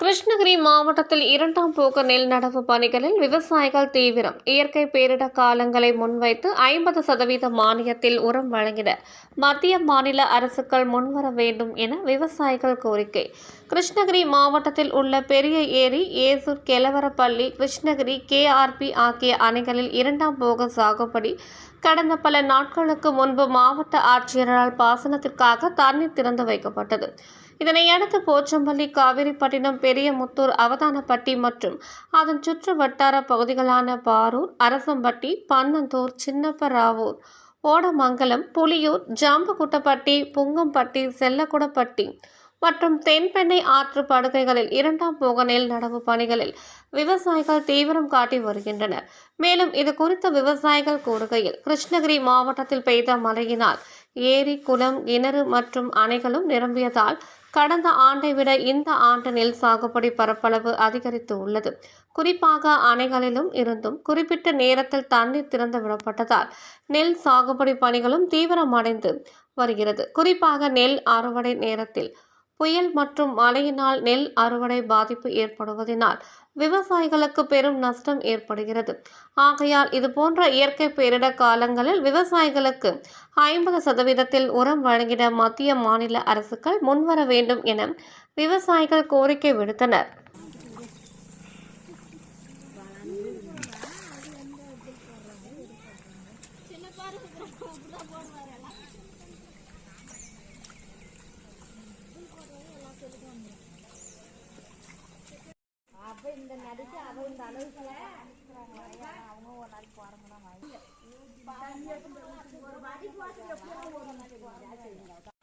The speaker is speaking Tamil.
கிருஷ்ணகிரி மாவட்டத்தில் இரண்டாம் போக நெல் நடவு பணிகளில் விவசாயிகள் தீவிரம். இயற்கை பேரிட காலங்களை முன்வைத்து ஐம்பது சதவீத மானியத்தில் உரம் வழங்கிட மத்திய மாநில அரசுகள் முன்வர வேண்டும் என விவசாயிகள் கோரிக்கை. கிருஷ்ணகிரி மாவட்டத்தில் உள்ள பெரிய ஏரி ஏசூர் கெலவரப்பள்ளி கிருஷ்ணகிரி கேஆர்பி ஆகிய அணைகளில் இரண்டாம் போக சாகுபடி. கடந்த பல நாட்களுக்கு முன்பு மாவட்ட ஆட்சியரால் பாசனத்திற்காக தண்ணீர் திறந்து வைக்கப்பட்டது. இதனையடுத்து போச்சம்பள்ளி காவிரிப்பட்டினம் பெரியமுத்தூர் அவதானப்பட்டி மற்றும் அதன் சுற்று வட்டார பகுதிகளான பாரூர் அரசம்பட்டி பன்னந்தூர் சின்னப்பராவூர் ஓடமங்கலம் புலியூர் ஜாம்பகுட்டப்பட்டி புங்கம்பட்டி செல்லக்குடப்பட்டி மற்றும் தென்பெண்ணை ஆற்று படுகைகளில் இரண்டாம் போக நெல் நடவு பணிகளில் விவசாயிகள் தீவிரம் காட்டி வருகின்றனர். மேலும் இது குறித்து விவசாயிகள் கூறுகையில் கிருஷ்ணகிரி மாவட்டத்தில் பெய்த மழையினால் ஏரி குளம் கிணறு மற்றும் அணைகளும் நிரம்பியதால் கடந்த ஆண்டை விட இந்த ஆண்டு நெல் சாகுபடி பரப்பளவு அதிகரித்து உள்ளது. குறிப்பாக அணைகளிலும் இருந்தும் குறிப்பிட்ட நேரத்தில் தண்ணீர் திறந்து விடப்பட்டதால் நெல் சாகுபடி பணிகளும் தீவிரமடைந்து வருகிறது. குறிப்பாக நெல் அறுவடை நேரத்தில் புயல் மற்றும் மழையினால் நெல் அறுவடை பாதிப்பு ஏற்படுவதனால் விவசாயிகளுக்கு பெரும் நஷ்டம் ஏற்படுகிறது. ஆகையால் இது போன்ற இயற்கை பேரிட காலங்களில் விவசாயிகளுக்கு ஐம்பது சதவீதத்தில் உரம் வழங்கிட மத்திய மாநில அரசுகள் முன்வர வேண்டும் என விவசாயிகள் கோரிக்கை விடுத்தனர். இந்த நடிச்சு அவ இந்த அளவுக்குல அவங்க ஒரு நாளைக்கு போறவங்க தான்